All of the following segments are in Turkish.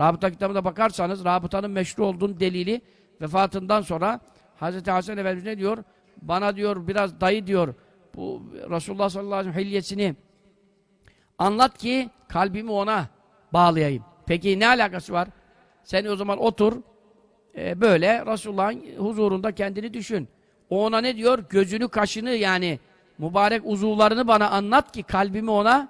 Rabıta kitabına bakarsanız rabıtanın meşru olduğunun delili vefatından sonra Hazreti Hasan Efendimiz ne diyor? Bana diyor biraz dayı diyor bu Resulullah sallallahu aleyhi ve sellem hilyesini anlat ki kalbimi ona bağlayayım. Peki ne alakası var? Sen o zaman otur e, böyle Resulullah'ın huzurunda kendini düşün. O ona ne diyor? Gözünü, kaşını yani mübarek uzuvlarını bana anlat ki kalbimi ona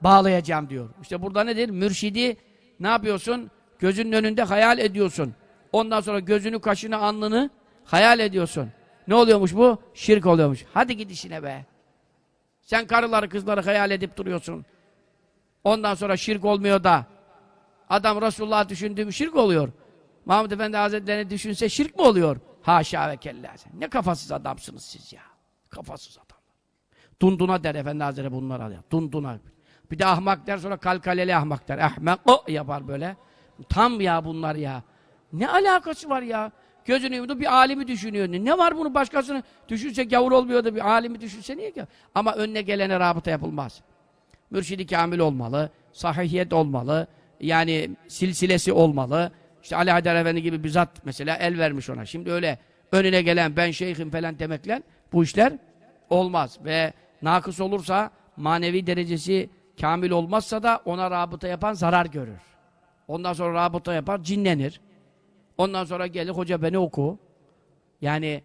bağlayacağım diyor. İşte burada nedir? Mürşidi ne yapıyorsun? Gözünün önünde hayal ediyorsun. Ondan sonra gözünü, kaşını, alnını hayal ediyorsun. Ne oluyormuş bu? Şirk oluyormuş. Hadi git işine be. Sen karıları, kızları hayal edip duruyorsun. Ondan sonra şirk olmuyor da adam Resulullah düşündüğüm şirk oluyor. Mahmud Efendi Hazretlerini düşünse şirk mi oluyor? Haşa ve kella. Ne kafasız adamsınız siz ya. Kafasız adam. Dunduna der Efendi Hazretleri bunlara der. Dunduna. Bir de ahmak der sonra kalkaleli ahmak der. Ahmak o yapar böyle. Tam ya bunlar ya. Ne alakası var ya? Gözünü yumdu bir alimi düşünüyor. Ne var bunu başkasını düşünse gavur olmuyor da bir alimi düşünse niye ki? Ama önüne gelene rabıta yapılmaz. Mürşidi kamil olmalı, sahihiyet olmalı, yani silsilesi olmalı. İşte Ali Haydar Efendi gibi bir zat mesela el vermiş ona. Şimdi öyle önüne gelen ben şeyhim falan demekle bu işler olmaz. Ve nakıs olursa manevi derecesi kamil olmazsa da ona rabıta yapan zarar görür. Ondan sonra rabıta yapar, cinlenir. Ondan sonra gelir hoca beni oku. Yani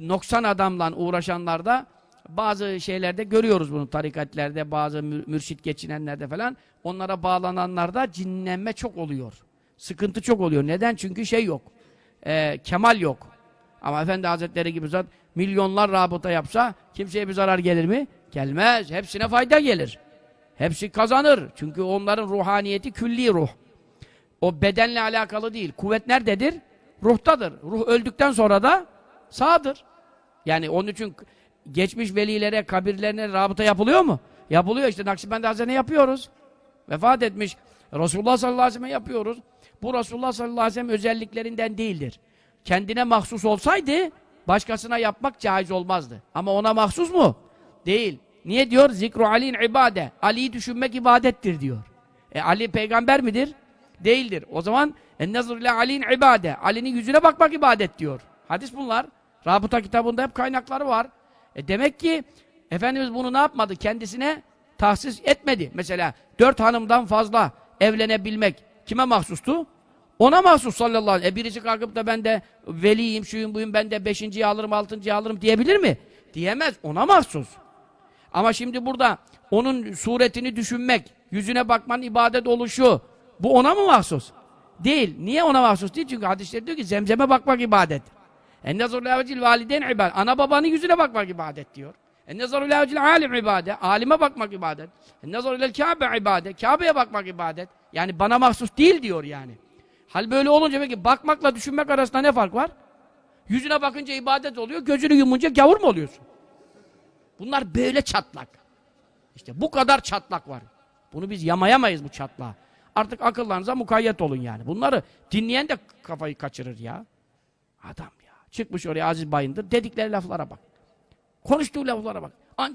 noksan adamla uğraşanlarda bazı şeylerde görüyoruz bunu tarikatlerde, bazı mür- mürşit geçinenlerde falan. Onlara bağlananlarda cinlenme çok oluyor. Sıkıntı çok oluyor. Neden? Çünkü şey yok. Ee, kemal yok. Ama Efendi Hazretleri gibi zat milyonlar rabıta yapsa kimseye bir zarar gelir mi? Gelmez. Hepsine fayda gelir. Hepsi kazanır. Çünkü onların ruhaniyeti külli ruh. O bedenle alakalı değil. Kuvvet nerededir? Ruhtadır. Ruh öldükten sonra da sağdır. Yani onun için geçmiş velilere, kabirlerine rabıta yapılıyor mu? Yapılıyor işte. Nakşibendi Hazretleri yapıyoruz. Vefat etmiş. Resulullah sallallahu aleyhi ve sellem yapıyoruz. Bu Resulullah sallallahu aleyhi ve sellem özelliklerinden değildir. Kendine mahsus olsaydı başkasına yapmak caiz olmazdı. Ama ona mahsus mu? Değil. Niye diyor? Zikru ali'in ibade. Ali'yi düşünmek ibadettir diyor. E Ali peygamber midir? Değildir. O zaman ennezr ile ali'in ibade. Ali'nin yüzüne bakmak ibadet diyor. Hadis bunlar. Rabıta kitabında hep kaynakları var. E demek ki Efendimiz bunu ne yapmadı? Kendisine tahsis etmedi. Mesela dört hanımdan fazla evlenebilmek kime mahsustu? Ona mahsus sallallahu aleyhi ve sellem. E birisi kalkıp da ben de veliyim, şuyum buyum, ben de beşinciyi alırım, altıncıyı alırım diyebilir mi? Diyemez. Ona mahsus. Ama şimdi burada onun suretini düşünmek, yüzüne bakmanın ibadet oluşu, bu ona mı mahsus? Değil. Niye ona mahsus değil? Çünkü hadisler diyor ki zemzeme bakmak ibadet. Ennezor levcil validen ibadet. Ana babanın yüzüne bakmak ibadet diyor. Ennezor levcil alim ibadet. Alime bakmak ibadet. Ennezor lel Kabe ibadet. Kabe'ye bakmak ibadet. Yani bana mahsus değil diyor yani. Hal böyle olunca peki bakmakla düşünmek arasında ne fark var? Yüzüne bakınca ibadet oluyor, gözünü yumunca gavur mu oluyorsun? Bunlar böyle çatlak. İşte bu kadar çatlak var. Bunu biz yamayamayız bu çatlağı. Artık akıllarınıza mukayyet olun yani. Bunları dinleyen de kafayı kaçırır ya. Adam ya. Çıkmış oraya Aziz Bayındır. Dedikleri laflara bak. Konuştuğu laflara bak.